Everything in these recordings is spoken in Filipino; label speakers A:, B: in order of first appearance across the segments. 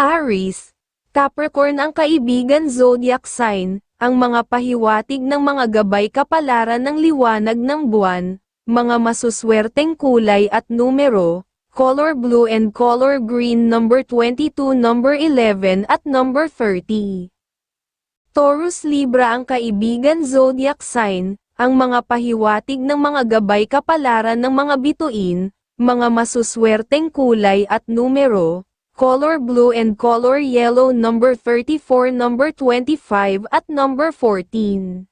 A: Aries, Capricorn ang kaibigan zodiac sign, ang mga pahiwatig ng mga gabay kapalaran ng liwanag ng buwan, mga masuswerteng kulay at numero, color blue and color green number 22 number 11 at number 30. Taurus Libra ang kaibigan zodiac sign, ang mga pahiwatig ng mga gabay kapalaran ng mga bituin, mga masuswerteng kulay at numero, color blue and color yellow number 34 number 25 at number 14.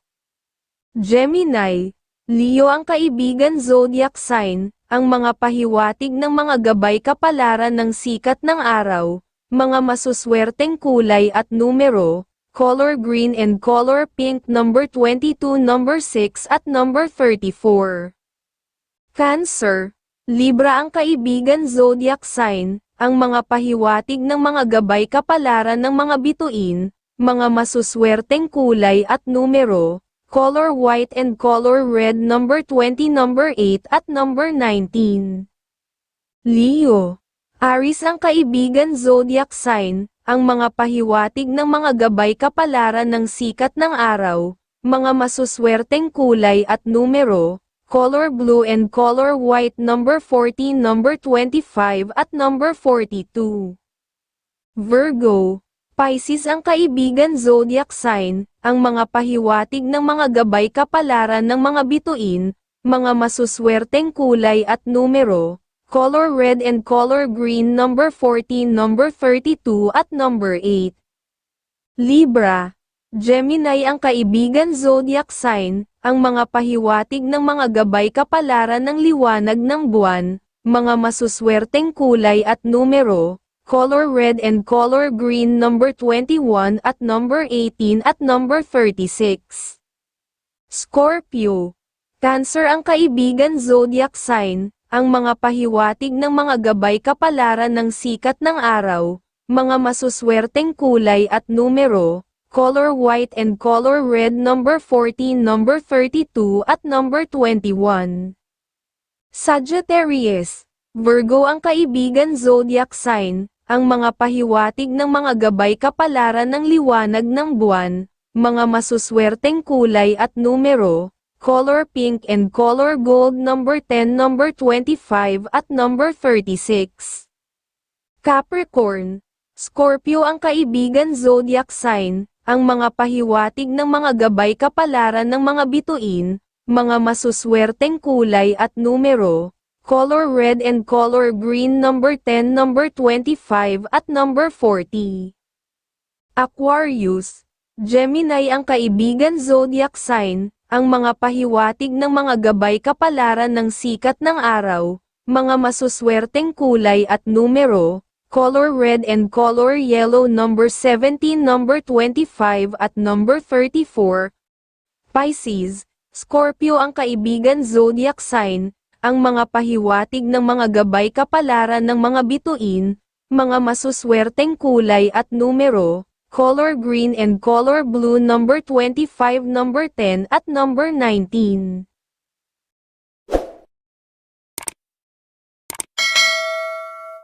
A: Gemini, Leo ang kaibigan zodiac sign, ang mga pahiwatig ng mga gabay kapalaran ng sikat ng araw, mga masuswerteng kulay at numero, color green and color pink number 22 number 6 at number 34. Cancer, Libra ang kaibigan zodiac sign, ang mga pahiwatig ng mga gabay kapalaran ng mga bituin, mga masuswerteng kulay at numero, color white and color red number 20 number 8 at number 19. Leo, Aries ang kaibigan zodiac sign, ang mga pahiwatig ng mga gabay kapalaran ng sikat ng araw, mga masuswerteng kulay at numero, color blue and color white number 14 number 25 at number 42. Virgo, Pisces ang kaibigan zodiac sign, ang mga pahiwatig ng mga gabay kapalaran ng mga bituin, mga masuswerteng kulay at numero, color red and color green number 14 number 32 at number 8. Libra, Gemini ang kaibigan zodiac sign, ang mga pahiwatig ng mga gabay kapalaran ng liwanag ng buwan, mga masuswerteng kulay at numero, color red and color green number 21 at number 18 at number 36. Scorpio, Cancer ang kaibigan zodiac sign, ang mga pahiwatig ng mga gabay kapalaran ng sikat ng araw, mga masuswerteng kulay at numero, color white and color red number 14 number 32 at number 21. Sagittarius, Virgo ang kaibigan zodiac sign, ang mga pahiwatig ng mga gabay kapalaran ng liwanag ng buwan, mga masuswerteng kulay at numero, color pink and color gold number 10 number 25 at number 36. Capricorn, Scorpio ang kaibigan zodiac sign, ang mga pahiwatig ng mga gabay kapalaran ng mga bituin, mga masuswerteng kulay at numero, color red and color green number 10 number 25 at number 40. Aquarius, Gemini ang kaibigan zodiac sign, ang mga pahiwatig ng mga gabay kapalaran ng sikat ng araw, mga masuswerteng kulay at numero, color red and color yellow number 17 number 25 at number 34. Pisces, Scorpio ang kaibigan zodiac sign, ang mga pahiwatig ng mga gabay kapalaran ng mga bituin, mga masuswerteng kulay at numero, color green and color blue number 25 number 10 at number 19.